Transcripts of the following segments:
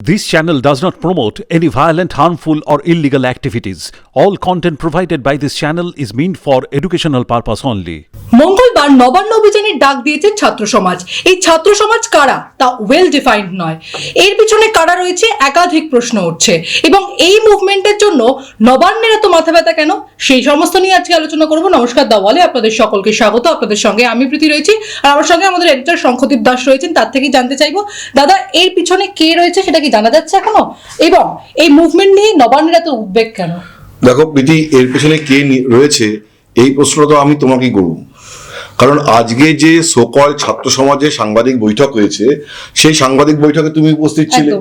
This channel does not promote any violent, harmful, or illegal activities. All content provided by this channel is meant for educational purpose only. মঙ্গলবার নবান্ন অভিযানের ডাক দিয়েছে ছাত্র সমাজ। এই ছাত্র সমাজ কারা? তা ওয়েল ডিফাইন্ড নয়। এর পিছনে কারা রয়েছে একাধিক প্রশ্ন উঠছে। এবং এই মুভমেন্টের জন্য নবান্নের এত মাথা ব্যথা কেন? সেই সমস্ত নিয়ে আজকে আলোচনা করব। নমস্কার দাওয়ালে আপনাদের সকলকে স্বাগত। আপনাদের সঙ্গে আমি প্রীতি রয়েছি। আর আমার সঙ্গে আমাদের এডিটর শঙ্খদীপ দাস রয়েছেন। তার থেকেই জানতে চাইব, দাদা, এর পিছনে কে রয়েছে সেটা কি জানা যাচ্ছে এখনও? এবং এই মুভমেন্ট নিয়ে নবান্নের এত উদ্বেগ কেন? দেখো প্রীতি এর পেছনে কে রয়েছে এই প্রশ্ন তো আমি তোমাকেই করব। কারণ আজকে যে সকল ছাত্র সমাজে সাংবাদিক বৈঠক হয়েছে সেই সাংবাদিক বৈঠকে তুমি উপস্থিত ছিলে।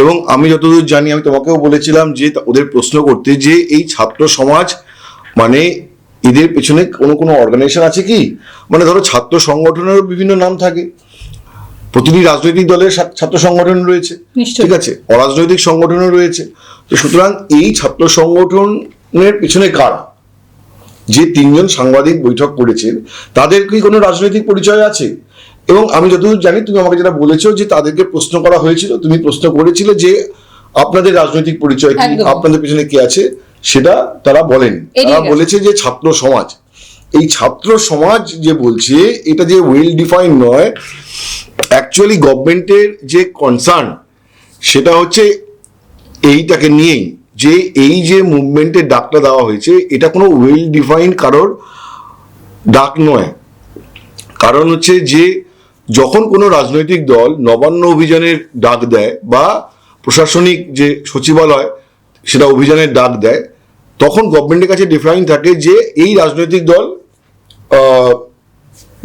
এবং আমি যতদূর জানি আমি তোমাকেও বলেছিলাম যে ওদের প্রশ্ন করতে যে এই ছাত্র সমাজ মানে এদের পেছনে কোনো কোনো অর্গানাইজেশন আছে কি? মানে ধরো ছাত্র সংগঠনেরও বিভিন্ন নাম থাকে। প্রতিটি রাজনৈতিক দলের ছাত্র সংগঠন রয়েছে। ঠিক আছে? অরাজনৈতিক সংগঠনও রয়েছে। তো সুতরাং এই ছাত্র সংগঠনের পিছনে কারা? যে তিনজন সাংবাদিক বৈঠক করেছেন তাদের কি কোনো রাজনৈতিক পরিচয় আছে? এবং আমি যতদূর জানি তুমি আমাকে যেটা বলেছ যে তাদেরকে প্রশ্ন করা হয়েছিল তুমি প্রশ্ন করেছিলে যে আপনাদের রাজনৈতিক পরিচয় কি আপনাদের পিছনে কি আছে সেটা তারা বলেন। তারা বলেছে যে ছাত্র সমাজ। এই ছাত্র সমাজ যে বলছে এটা যে ওয়েল ডিফাইন নয় অ্যাকচুয়ালি গভর্নমেন্টের যে কনসার্ন সেটা হচ্ছে এইটাকে নিয়েই যে এই যে মুভমেন্টের ডাকটা দেওয়া হয়েছে, এটা কোনো ওয়েল ডিফাইন কারোর ডাক নয়। কারণ হচ্ছে যে যখন কোনো রাজনৈতিক দল নবান্ন অভিযানের ডাক দেয় বা প্রশাসনিক যে সচিবালয়, সেটা অভিযানের ডাক দেয়, তখন গভর্নমেন্টের কাছে ডিফাইন থাকে যে এই রাজনৈতিক দল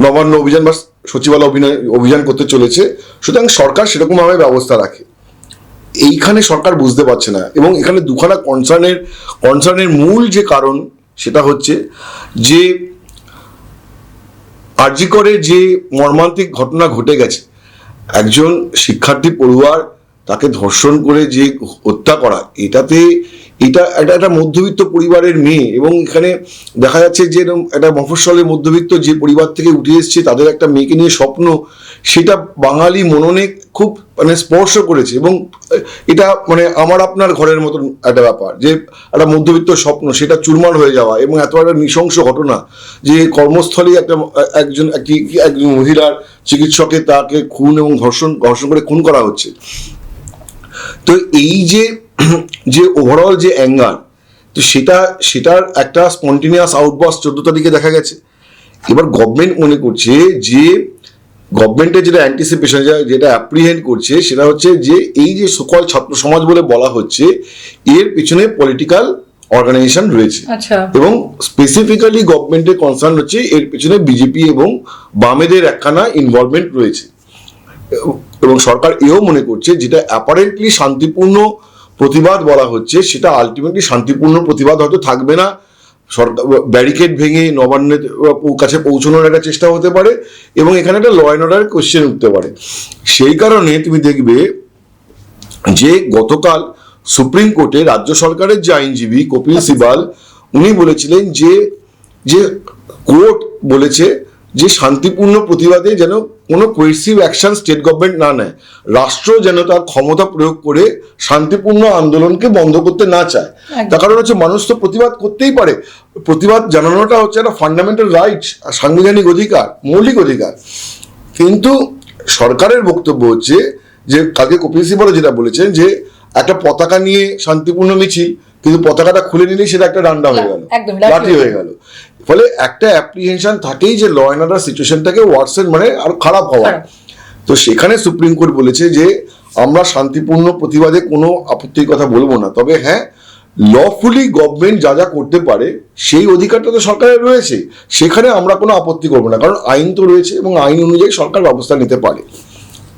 নবান্ন অভিযান বা সচিবালয় অভিনয়, অভিযান করতে চলেছে, সুতরাং সরকার সেরকমভাবে ব্যবস্থা রাখে। এইখানে সরকার বুঝতে পারছে না, এবং এখানে দুখানা কনসার্নের কনসার্নের মূল যে কারণ সেটা হচ্ছে যে আরজিকরে যে মর্মান্তিক ঘটনা ঘটে গেছে, একজন শিক্ষার্থী পড়ুয়ার তাকে ধর্ষণ করে যে হত্যা করা, এটাতে এটা একটা একটা মধ্যবিত্ত পরিবারের মেয়ে এবং এখানে দেখা যাচ্ছে যে একটা মফস্বলের মধ্যবিত্ত যে পরিবার থেকে উঠে এসছে তাদের একটা মেয়েকে নিয়ে স্বপ্ন, সেটা বাঙালি মননে খুব মানে স্পর্শ করেছে এবং এটা মানে আমার আপনার ঘরের মতন একটা ব্যাপার যে একটা মধ্যবিত্ত স্বপ্ন, সেটা চুরমার হয়ে যাওয়া এবং এত একটা নৃশংস ঘটনা যে কর্মস্থলে একটা, একজন একটি, একজন মহিলার চিকিৎসকে তাকে খুন এবং ধর্ষণ ধর্ষণ করে খুন করা হচ্ছে। তো এই যে যে ওভারঅল যে অ্যাঙ্গার তো সেটা সেটার একটা স্পন্টিনিয়াস আউটবাস চোদ্দ তারিখে দেখা গেছে। এবার গভর্নমেন্ট মনে করছে যে গভর্নমেন্টের যেটা অ্যান্টিসিপেশন যেটা অ্যাপ্রিহেন্ড করছে সেটা হচ্ছে যে এই যে সকল ছাত্র সমাজ বলে বলা হচ্ছে এর পিছনে পলিটিক্যাল অর্গানাইজেশন রয়েছে। আচ্ছা। এবং স্পেসিফিক্যালি গভর্নমেন্টের কনসার্ন হচ্ছে এর পিছনে বিজেপি এবং বামেদের একখানা ইনভলভমেন্ট রয়েছে। এবং সরকার এও মনে করছে যেটা অ্যাপারেন্টলি শান্তিপূর্ণ প্রতিবাদ বলা হচ্ছে, সেটা আলটিমেটলি শান্তিপূর্ণ প্রতিবাদ হয়তো থাকবে না। সরকার ব্যারিকেড ভেঙে নবান্নের কাছে পৌঁছানোর একটা চেষ্টা হতে পারে এবং এখানে একটা ল অ্যান্ড অর্ডার কোশ্চেন উঠতে পারে। সেই কারণে তুমি দেখবে যে গতকাল সুপ্রিম কোর্টে রাজ্য সরকারের যে আইনজীবী কপিল সিবাল, উনি বলেছিলেন যে যে কোর্ট বলেছে যে শান্তিপূর্ণ প্রতিবাদে যেন কোনো কোয়েসিভ অ্যাকশন স্টেট গভর্নমেন্ট না নেয় রাষ্ট্র যেন তার ক্ষমতা প্রয়োগ করে শান্তিপূর্ণ আন্দোলনকে বন্ধ করতে না চায়। তার কারণ হচ্ছে মানুষ তো প্রতিবাদ করতেই পারে। প্রতিবাদ জানানোটা হচ্ছে একটা ফান্ডামেন্টাল রাইট সাংবিধানিক অধিকার মৌলিক অধিকার। কিন্তু সরকারের বক্তব্য হচ্ছে যে কালকে কপিল সিবাল যেটা বলেছেন যে একটা পতাকা নিয়ে শান্তিপূর্ণ মিছিল কিন্তু পতাকাটা খুলে নিলেই সেটা একটা ডান্ডা হয়ে গেল। লাঠি হয়ে গেল। ফলে একটা অ্যাপ্রিহেনশন থাকেই যে ল অ্যান্ড অর্ডার সিচুয়েশনটাকে ওয়ার্সেন মানে আরও খারাপ হওয়া তো সেখানে সুপ্রিম কোর্ট বলেছে যে আমরা শান্তিপূর্ণ প্রতিবাদে কোনো আপত্তির কথা বলব না। তবে হ্যাঁ লফুলি গভর্নমেন্ট যা যা করতে পারে সেই অধিকারটা তো সরকারের রয়েছে। সেখানে আমরা কোনো আপত্তি করব না। কারণ আইন তো রয়েছে এবং আইন অনুযায়ী সরকার ব্যবস্থা নিতে পারে।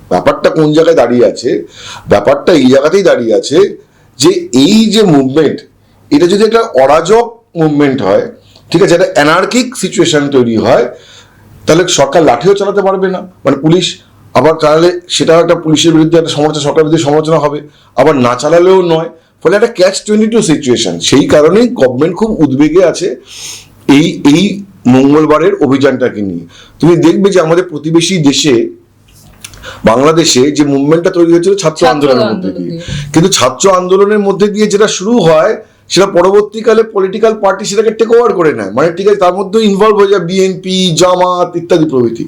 ব্যাপারটা কোন জায়গায় দাঁড়িয়ে আছে? ব্যাপারটা এই জায়গাতেই দাঁড়িয়ে আছে যে এই যে মুভমেন্ট এটা যদি একটা অরাজক মুভমেন্ট হয় ঠিক আছে একটা অ্যানার্কিক সিচুয়েশন তৈরি হয় তাহলে সরকার লাঠিও চালাতে পারবে না। মানে পুলিশ আবার চালালে সেটাও একটা পুলিশের বিরুদ্ধে একটা সমালোচনা সরকারের বিরুদ্ধে সমালোচনা হবে। আবার না চালালেও নয় ফলে একটা ক্যাচ টোয়েন্টি টু সিচুয়েশন সেই কারণেই গভর্নমেন্ট খুব উদ্বেগে আছে এই এই মঙ্গলবারের অভিযানটাকে নিয়ে। তুমি দেখবে যে আমাদের প্রতিবেশী দেশে বাংলাদেশে যে মুভমেন্টটা তৈরি হয়েছিল ছাত্র আন্দোলনের মধ্যে দিয়ে। কিন্তু ছাত্র আন্দোলনের মধ্যে দিয়ে যেটা শুরু হয় সেটা পরবর্তীকালে পলিটিক্যাল পার্টি সেটাকে টেক ওভার করে নেয়। মানে ঠিক আছে, তার মধ্যে ইনভলভ হয়ে যায় বিএনপি জামাত ইত্যাদি প্রভৃতি।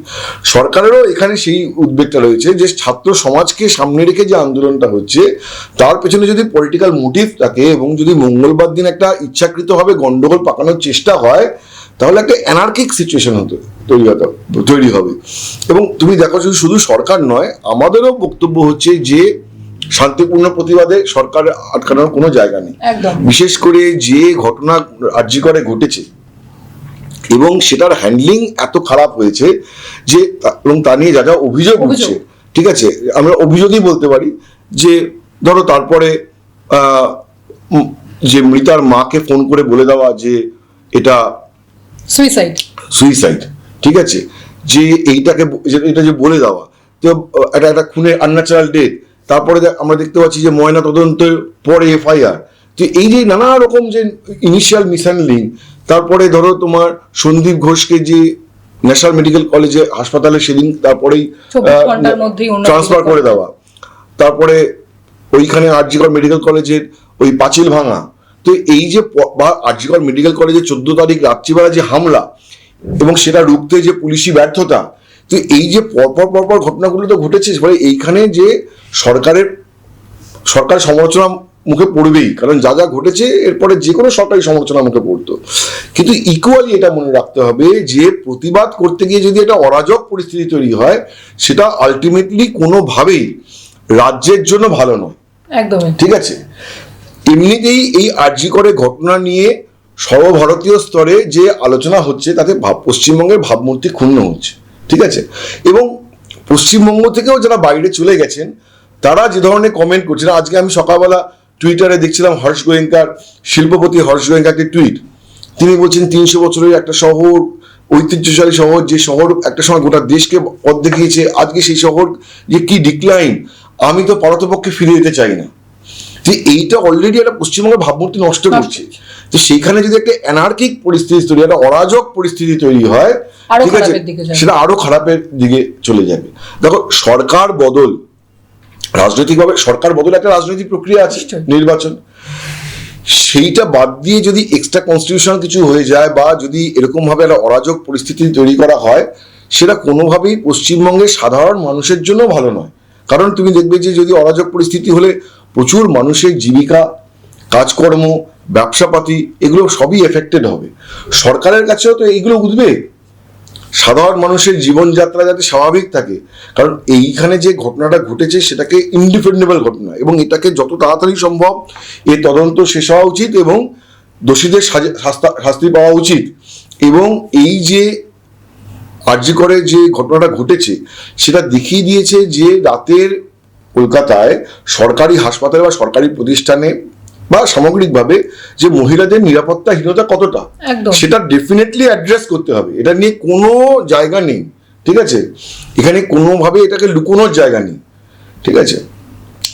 সরকারেরও এখানে সেই উদ্বেগটা রয়েছে যে ছাত্র সমাজকে সামনে রেখে যে আন্দোলনটা হচ্ছে, তার পেছনে যদি পলিটিক্যাল মোটিভ থাকে এবং যদি মঙ্গলবার দিন একটা ইচ্ছাকৃতভাবে গন্ডগোল পাকানোর চেষ্টা হয়, তাহলে একটা অ্যানার্কিক সিচুয়েশন হতো, তৈরি হতো, তৈরি হবে। এবং তুমি দেখো, শুধু সরকার নয়, আমাদেরও বক্তব্য হচ্ছে যে শান্তিপূর্ণ প্রতিবাদে সরকার আটকানোর কোনো জায়গা নেই। বিশেষ করে যে ঘটনা আর্জি করে ঘটেছে এবং সেটার হ্যান্ডলিং এত খারাপ হয়েছে যে এবং তা নিয়ে যা যা অভিযোগ। উঠছে ঠিক আছে? আমরা অভিযোগই বলতে পারি যে ধরো তারপরে আহ, যে মৃতার মাকে ফোন করে বলে দেওয়া যে এটা সুইসাইড সুইসাইড ঠিক আছে? যে এইটাকে এটা যে বলে দেওয়া তো এটা একটা খুনের খুনে আনন্যাচারাল ডেথ তারপরে আমরা দেখতে পাচ্ছি যে ময়না তদন্তের পরে এফআইআর। তো এই যে নানা রকম যে ইনিশিয়াল মিসহ্যান্ডলিং তারপরে ধরো তোমার সন্দীপ ঘোষকে যে ন্যাশনাল মেডিকেল কলেজে হাসপাতালে সেদিন তারপরেই 24 ঘণ্টার মধ্যেই অন্য ট্রান্সফার করে দেওয়া। তারপরে ওইখানে আরজিকর মেডিকেল কলেজের ওই পাঁচিল ভাঙা। তো এই যে বা আরজিকর মেডিকেল কলেজে চোদ্দ তারিখ রাত্রিবেলা যে হামলা এবং সেটা রুখতে যে পুলিশি ব্যর্থতা তো এই যে পরপর পরপর ঘটনাগুলো তো ঘটেছে ফলে এইখানে যে সরকারের সরকার সমালোচনা মুখে পড়বেই কারণ যা যা ঘটেছে এরপরে যে কোনো সরকারি সমালোচনা মুখে পড়তো। কিন্তু ইকুয়ালি এটা মনে রাখতে হবে যে প্রতিবাদ করতে গিয়ে যদি একটা অরাজক পরিস্থিতি তৈরি হয় সেটা আলটিমেটলি কোনোভাবেই রাজ্যের জন্য ভালো নয়। একদম ঠিক আছে? এমনিতেই এই আর্জি করে ঘটনা নিয়ে সর্বভারতীয় স্তরে যে আলোচনা হচ্ছে তাতে ভাব পশ্চিমবঙ্গের ভাবমূর্তি ক্ষুণ্ণ হচ্ছে। ঠিক আছে? এবং পশ্চিমবঙ্গ থেকেও যারা বাইরে চলে গেছেন তারা যে ধরনের কমেন্ট করছেন আজকে আমি সকালবেলা টুইটারে দেখছিলাম হর্ষ গোয়েঙ্কার শিল্পপতি হর্ষ গোয়েঙ্কার একটি টুইট তিনি বলছেন তিনশো বছরের একটা শহর ঐতিহ্যশালী শহর যে শহর একটা সময় গোটা দেশকে পথ দেখিয়েছে আজকে সেই শহর যে কি ডিক্লাইন আমি তো পারতপক্ষে ফিরে যেতে চাই না। যে এইটা অলরেডি একটা পশ্চিমবঙ্গের ভাবমূর্তি নষ্ট করছে। তো সেইখানে যদি একটা অ্যানার্কিক পরিস্থিতি তৈরি একটা অরাজক পরিস্থিতি তৈরি হয় ঠিক আছে। সেটা আরও খারাপের দিকে চলে যাবে। দেখো সরকার বদল রাজনৈতিকভাবে সরকার বদল একটা রাজনৈতিক প্রক্রিয়া আছে নির্বাচন। সেইটা বাদ দিয়ে যদি এক্সট্রা কনস্টিটিউশনাল কিছু হয়ে যায় বা যদি এরকম ভাবে একটা অরাজক পরিস্থিতি তৈরি করা হয় সেটা কোনোভাবেই পশ্চিমবঙ্গের সাধারণ মানুষের জন্য ভালো নয়। কারণ তুমি দেখবে যে যদি অরাজক পরিস্থিতি হলে প্রচুর মানুষের জীবিকা কাজকর্ম ব্যবসাপাতি এগুলো সবই এফেক্টেড হবে। সরকারের কাছেও তো এইগুলো উদ্বেগ। সাধারণ মানুষের জীবনযাত্রা যাতে স্বাভাবিক থাকে, কারণ এইখানে যে ঘটনাটা ঘটেছে সেটাকে ইনডিফেন্ডেবল ঘটনা এবং এটাকে যত তাড়াতাড়ি সম্ভব এ তদন্ত শেষ হওয়া উচিত এবং দোষীদের শাস্তি পাওয়া উচিত। এবং এই যে আর্জি করে যে ঘটনাটা ঘটেছে, সেটা দেখিয়ে দিয়েছে যে রাতের কলকাতায় সরকারি হাসপাতালে বা সরকারি প্রতিষ্ঠানে বা সামগ্রিকভাবে যে মহিলাদের নিরাপত্তাহীনতা কতটা সেটা ডেফিনেটলি অ্যাড্রেস করতে হবে। এটা নিয়ে কোনো জায়গা নেই ঠিক আছে? এখানে কোনোভাবে এটাকে লুকোনোর জায়গা নেই ঠিক আছে?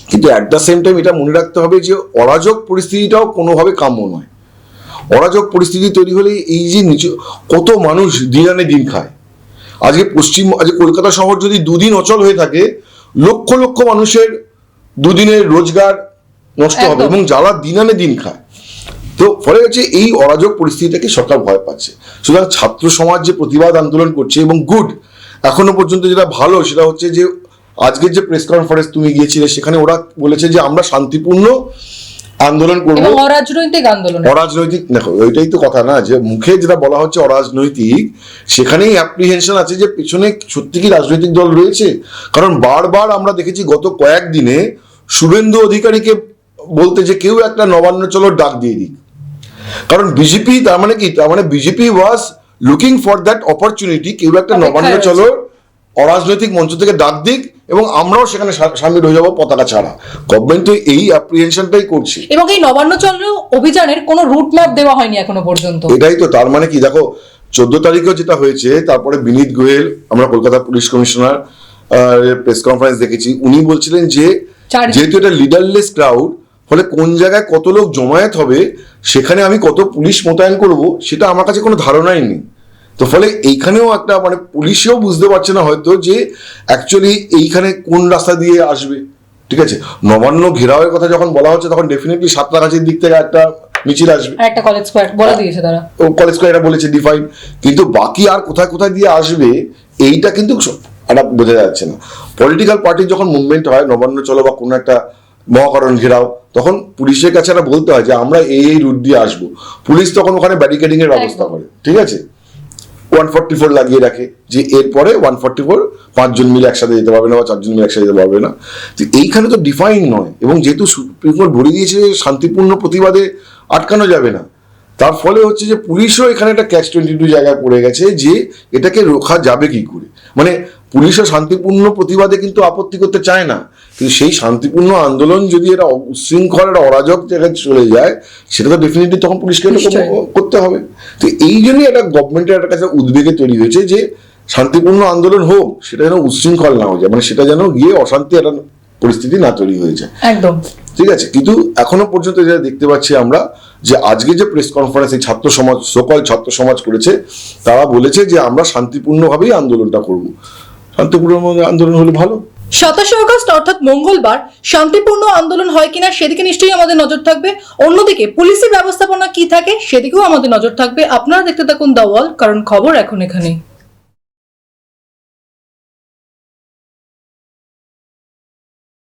কিন্তু অ্যাট দ্য সেম টাইম এটা মনে রাখতে হবে যে অরাজক পরিস্থিতিটাও কোনোভাবে কাম্য নয়। অরাজক পরিস্থিতি তৈরি হলে এই যে নিচু কত মানুষ দিন আনে দিন খায়। আজকে পশ্চিম আজকে কলকাতা শহর যদি দুদিন অচল হয়ে থাকে লক্ষ লক্ষ মানুষের দুদিনের রোজগার নষ্ট হবে এবং যারা দিন আনে দিন খায়। তো ফলে হচ্ছে এই অরাজক পরিস্থিতিটাকে সরকার ভয় পাচ্ছে। সুতরাং ছাত্র সমাজ যে প্রতিবাদ আন্দোলন করছে এবং গুড এখনও পর্যন্ত যেটা ভালো সেটা হচ্ছে যে আজকের যে প্রেস কনফারেন্স তুমি গিয়েছিলে সেখানে ওরা বলেছে যে আমরা শান্তিপূর্ণ আন্দোলন করব। অরাজনৈতিক আন্দোলন। অরাজনৈতিক দেখো ওইটাই তো কথা না যে মুখে যেটা বলা হচ্ছে অরাজনৈতিক সেখানেই অ্যাপ্রিহেনশন আছে যে পেছনে সত্যি কি রাজনৈতিক দল রয়েছে? কারণ বারবার আমরা দেখেছি গত কয়েকদিনে শুভেন্দু অধিকারীকে বলতে যে কেউ একটা নবান্ন চলো ডাক দিয়ে দিক। কারণ বিজেপি তার মানে কি? তার মানে BJP was looking for that opportunity কেউ একটা নবান্ন চলো অরাজনৈতিক মঞ্চ থেকে ডাক দিক এবং আমরাও সেখানে সামিল হয়ে যাব পতাকা ছাড়া। গভর্নমেন্ট তো এই অ্যাপ্রিহেনশনটাই করছে। এবং এই নবান্ন চন্দ্র অভিযানের কোনো রুট ম্যাপ দেওয়া হয়নি এখনও পর্যন্ত। এটাই তো তার মানে কি? দেখো চোদ্দ তারিখেও যেটা হয়েছে তারপরে বিনীত গোয়েল আমরা Kolkata police commissioner press conference দেখেছি উনি বলছিলেন যে যেহেতু এটা লিডারলেস ক্রাউড ফলে কোন জায়গায় কত লোক জমায়েত হবে সেখানে আমি কত পুলিশ মোতায়েন করব সেটা আমার কাছে কোনো ধারণাই নেই। তো ফলে এইখানেও একটা মানে পুলিশেও বুঝতে পারছে না হয়তো যে অ্যাকচুয়ালি এইখানে কোন রাস্তা দিয়ে আসবে ঠিক আছে? নবান্ন ঘেরাওয়ের কথা যখন বলা হচ্ছে তখন ডেফিনেটলি সাতটাগাছির দিক থেকে একটা মিছিল আসবে। একটা কলেজ স্কোয়ার বলে দিয়েছে তারা। ও কলেজ স্কোয়ার এটা বলেছে ডিফাইন কিন্তু বাকি আর কোথায় কোথায় দিয়ে আসবে এইটা কিন্তু একটা বোঝা যাচ্ছে না। পলিটিক্যাল পার্টির যখন মুভমেন্ট হয় নবান্ন চলো বা কোনো একটা মহাকরণ ঘেরাও। তখন পুলিশের কাছে একটা বলতে হয় যে, আমরা এই এই রুট দিয়ে আসব। পুলিশ তখন ওখানে ব্যারিকেডিং এর ব্যবস্থা করে, ঠিক আছে? ওয়ান ফর্টি ফোর লাগিয়ে রাখে যে, এরপরে ওয়ান ফর্টি ফোর পাঁচজন মিলে একসাথে যেতে পারবে না বা চারজন মিলে একসাথে যেতে পারবে না। তো এইখানে তো ডিফাইন নয় এবং যেহেতু সুপ্রিম কোর্ট বলে দিয়েছে শান্তিপূর্ণ প্রতিবাদে আটকানো যাবে না, তার ফলে হচ্ছে যে, পুলিশও এখানে একটা ক্যাচ টোয়েন্টি টু জায়গায় পড়ে গেছে যে, এটাকে রোখা যাবে কি করে? মানে পুলিশও শান্তিপূর্ণ প্রতিবাদে কিন্তু আপত্তি করতে চায় না। কিন্তু সেই শান্তিপূর্ণ আন্দোলন যদি এটা উশৃঙ্খল একটা অরাজক জায়গায় চলে যায় সেটা তো ডেফিনেটলি তখন পুলিশকে করতে হবে। তো এই জন্যই একটা গভর্নমেন্টের একটা কাছে উদ্বেগে তৈরি হয়েছে যে শান্তিপূর্ণ আন্দোলন হোক সেটা যেন উশৃঙ্খল না হয়ে যায় মানে সেটা যেন গিয়ে অশান্তি একটা পরিস্থিতি না তৈরি হয়ে যায়। একদম। ঠিক আছে কিন্তু এখনও পর্যন্ত যেটা দেখতে পাচ্ছি আমরা যে আজকে যে প্রেস কনফারেন্স এই ছাত্র সমাজ সকল ছাত্র সমাজ করেছে তারা বলেছে যে আমরা শান্তিপূর্ণভাবেই আন্দোলনটা করব। শান্তিপূর্ণ আন্দোলন হলে ভালো। সাতাশে অগস্ট অর্থাৎ মঙ্গলবার, শান্তিপূর্ণ আন্দোলন হয় কিনা সেদিকে নিশ্চয়ই আমাদের নজর থাকবে। অন্যদিকে, পুলিশি ব্যবস্থাপনা কি থাকে সেদিকেও আমাদের নজর থাকবে। আপনারা দেখতে থাকুন দ্য ওয়াল, কারণ খবর এখন এখানেই।